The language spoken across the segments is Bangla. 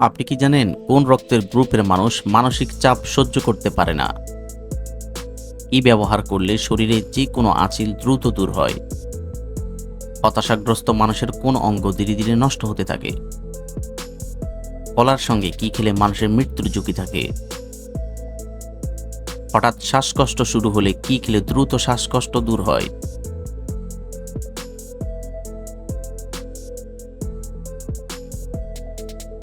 আপনি কি জানেন কোন রক্তের গ্রুপের মানুষ মানসিক চাপ সহ্য করতে পারে না? কি ব্যবহার করলে শরীরে যে কোনো আঁচিল দ্রুত দূর হয়। হতাশাগ্রস্ত মানুষের কোন অঙ্গ ধীরে ধীরে নষ্ট হতে থাকে। কলার সঙ্গে কি খেলে মানুষের মৃত্যুর ঝুঁকি থাকে? হঠাৎ শ্বাসকষ্ট শুরু হলে কি খেলে দ্রুত শ্বাসকষ্ট দূর হয়?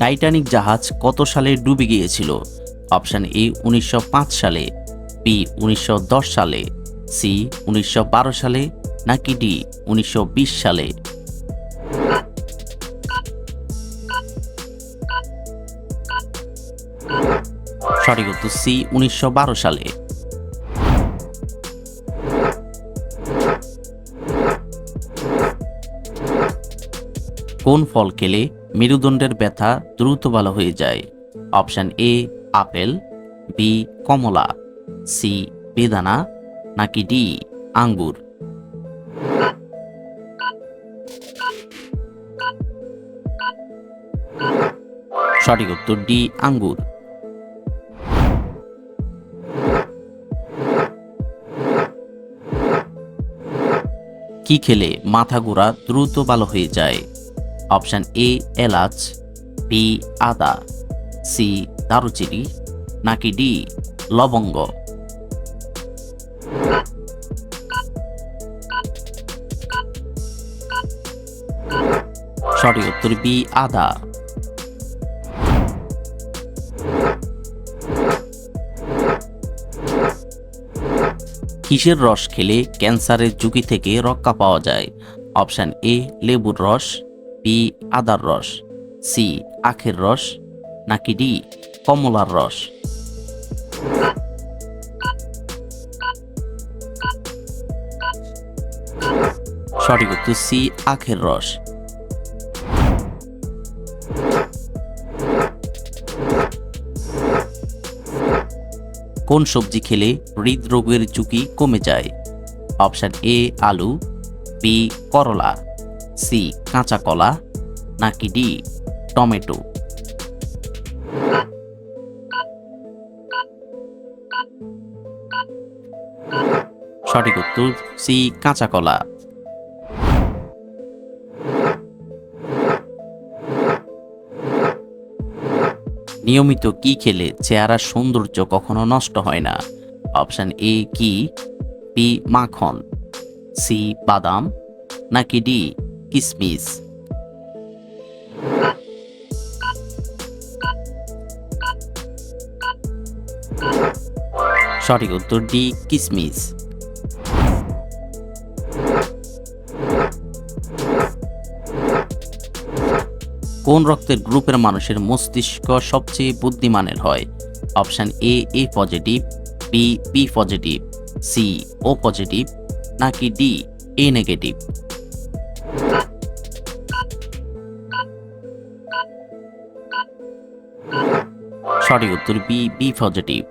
টাইটানিক জাহাজ কত সালে ডুবে গিয়েছিল? অপশান এ উনিশশো পাঁচ সালে, বি উনিশশো সালে, সি উনিশশো বারো সালে, নাকি ডি উনিশশো বিশ সালে? সঠিক উত্তর সি উনিশশো বারো সালে। কোন ফল খেলে মেরুদণ্ডের ব্যথা দ্রুত ভালো হয়ে যায়। অপশন এ, আপেল, বি, কমলা, সি, বেদানা, নাকি ডি, আঙ্গুর। সঠিক উত্তর ডি, আঙ্গুর। কি খেলে মাথা ঘোরা দ্রুত ভালো হয়ে যায়? অপশান এ, এলাচ, বি, আদা, সি, দারুচিনি, নাকি ডি, লবঙ্গ। সঠিক উত্তর বি, আদা। কিসের রস খেলে ক্যান্সারের ঝুঁকি থেকে রক্ষা পাওয়া যায়? অপশান এ, লেবুর রস বি, আদার রস, সি, আখের রস, নাকি ডি, কমলার রস। সঠিক উত্তর সি, আখের রস। কোন সবজি খেলে হৃদরোগের ঝুঁকি কমে যায়? অপশান এ, আলু, বি, করলা। সি, কাঁচা কলা, নাকি ডি, টমেটো? সঠিক উত্তর, সি, কাঁচা কলা। নিয়মিত কি খেলে চেহারার সৌন্দর্য কখনো নষ্ট হয় না? অপশান এ কি? বি, মাখন। সি, বাদাম। নাকি ডি কিসমিস। সঠিক উত্তর ডি, কিসমিস। কোন রক্তের গ্রুপের মানুষের মস্তিষ্ক সবচেয়ে বুদ্ধিমানের হয়? Option A A positive, B B positive, C, O positive, নাকি ডি, এ নেগেটিভ? সঠিক উত্তর বি বি পজিটিভ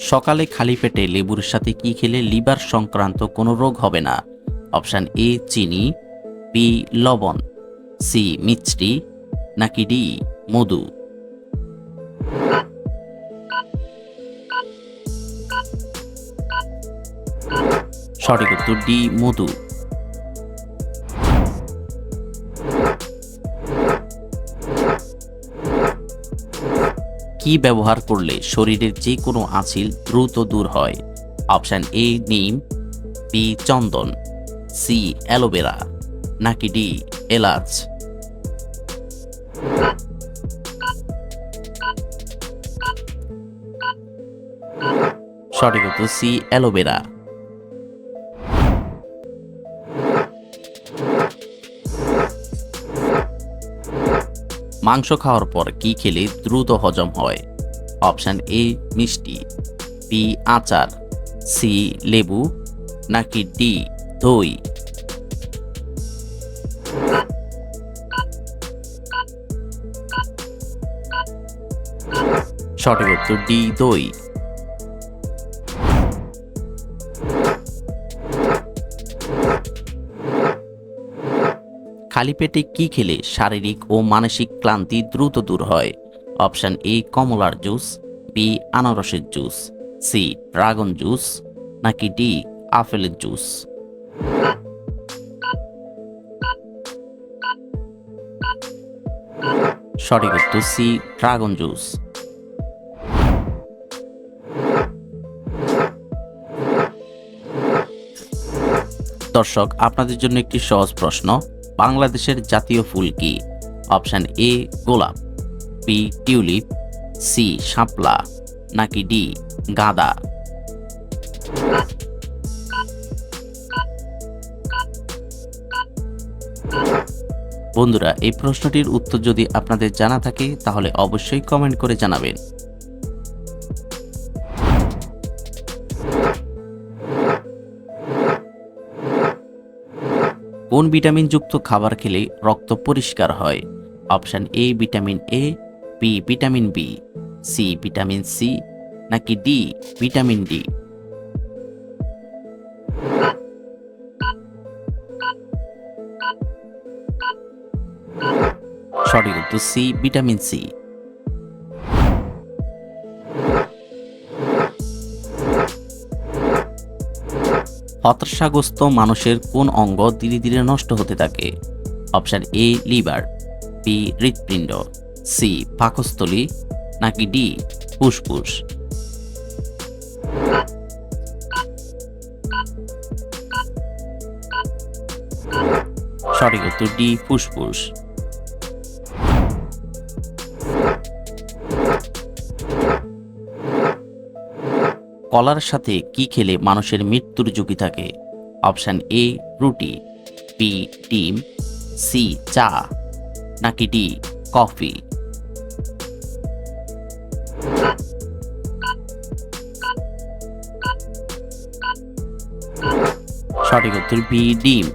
সকালে খালি পেটে লেবুর সাথে কি খেলে লিভার সংক্রান্ত কোনো রোগ হবে না? অপশান এ, চিনি, বি, লবণ, সি, মিষ্টি, নাকি ডি, মধু? সঠিক উত্তর ডি, মধু। কি ব্যবহার করলে শরীরের যে কোনো আঁচিল দ্রুত দূর হয়? অপশান এ, নিম, বি, চন্দন, সি, অ্যালোভেরা, নাকি ডি, এলাচ? সঠিক উত্তর সি, অ্যালোভেরা। মাংস খাওয়ার পর কি খেলে দ্রুত হজম হয়? অপশান এ, মিষ্টি, বি, আচার, সি, লেবু, নাকি ডি, দই? সঠিক উত্তর ডি, দই। খালি পেটে কি খেলে শারীরিক ও মানসিক ক্লান্তি দ্রুত দূর হয়? অপশান এ, কমলার জুস বি আনারসের জুস সি ড্রাগন জুস, নাকি ডি আপেলের জুস। সঠিক উত্তর সি ড্রাগন জুস। দর্শক, আপনাদের জন্য একটি সহজ প্রশ্ন। বাংলাদেশের জাতীয় ফুল কি? অপশন এ, গোলাপ বি টিউলিপ সি শাপলা, নাকি ডি গাঁদা? বন্ধুরা, এই প্রশ্নটির উত্তর যদি আপনাদের জানা থাকে, তাহলে অবশ্যই কমেন্ট করে জানাবেন। কোন ভিটামিনযুক্ত খাবার খেলে রক্ত পরিষ্কার হয়? Option A vitamin A B vitamin B C vitamin C নাকি ডি ভিটামিন ডি সঠিক উত্তর সি ভিটামিন সি হতাশাগ্রস্ত মানুষের কোন অঙ্গ ধীরে ধীরে নষ্ট হতে থাকে? অপশন এ, লিভার বি হৃৎপিণ্ড সি পাকস্থলী, নাকি ডি ফুসফুস? সঠিক উত্তর ডি ফুসফুস। কলার সাথে কি খেলে মানুষের মৃত্যুর ঝুঁকি থাকে? অপশান এ, রুটি, বি, ডিম, সি, চা, নাকি ডি, কফি? সঠিক উত্তর বি, ডিম।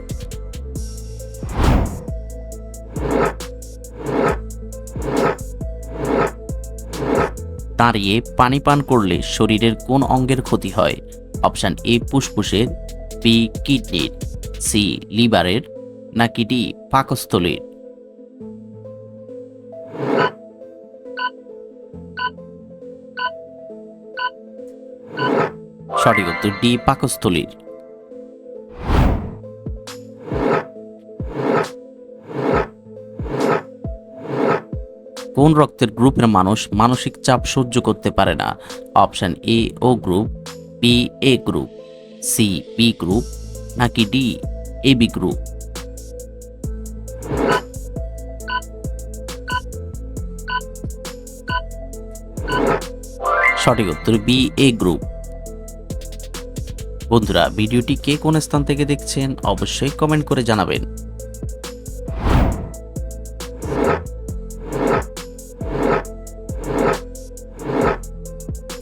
দাঁড়িয়ে পানি পান করলে শরীরের কোন অঙ্গের ক্ষতি হয়? অপশান এ, ফুসফুসের, বি, কিডনির, সি, লিভারের, নাকি ডি, পাকস্থলীর। সঠিক উত্তর ডি, পাকস্থলীর। কোন রক্তের গ্রুপের মানুষ মানসিক চাপ সহ্য করতে পারে না? Option A O group, B A group, C B group, নাকি ডি এ বি গ্রুপ? সঠিক উত্তর বি এ গ্রুপ। বন্ধুরা, ভিডিওটি কে কোন স্থান থেকে দেখছেন অবশ্যই কমেন্ট করে জানাবেন।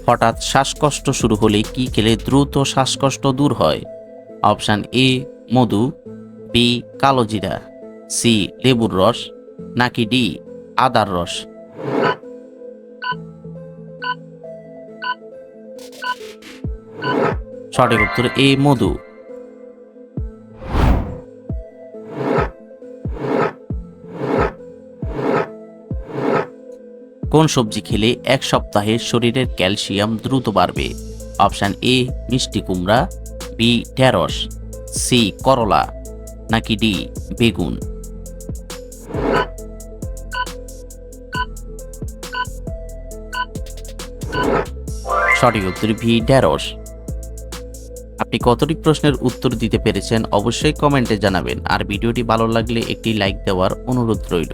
হঠাৎ শ্বাসকষ্ট শুরু হলে কি খেলে দ্রুত শ্বাসকষ্ট দূর হয়? অপশান এ, মধু, বি কালোজিরা সি, লেবুর রস, নাকি ডি, আদার রস? সঠিক উত্তর এ, মধু। কোন সবজি খেলে এক সপ্তাহে শরীরের ক্যালসিয়াম দ্রুত বাড়বে? অপশান এ, মিষ্টি কুমড়া বি ঢেঁড়স সি করলা, নাকি ডি বেগুন? সঠিক উত্তর ভি ঢেঁড়স। আপনি কতটি প্রশ্নের উত্তর দিতে পেরেছেন অবশ্যই কমেন্টে জানাবেন। আর ভিডিওটি ভালো লাগলে একটি লাইক দেওয়ার অনুরোধ রইল।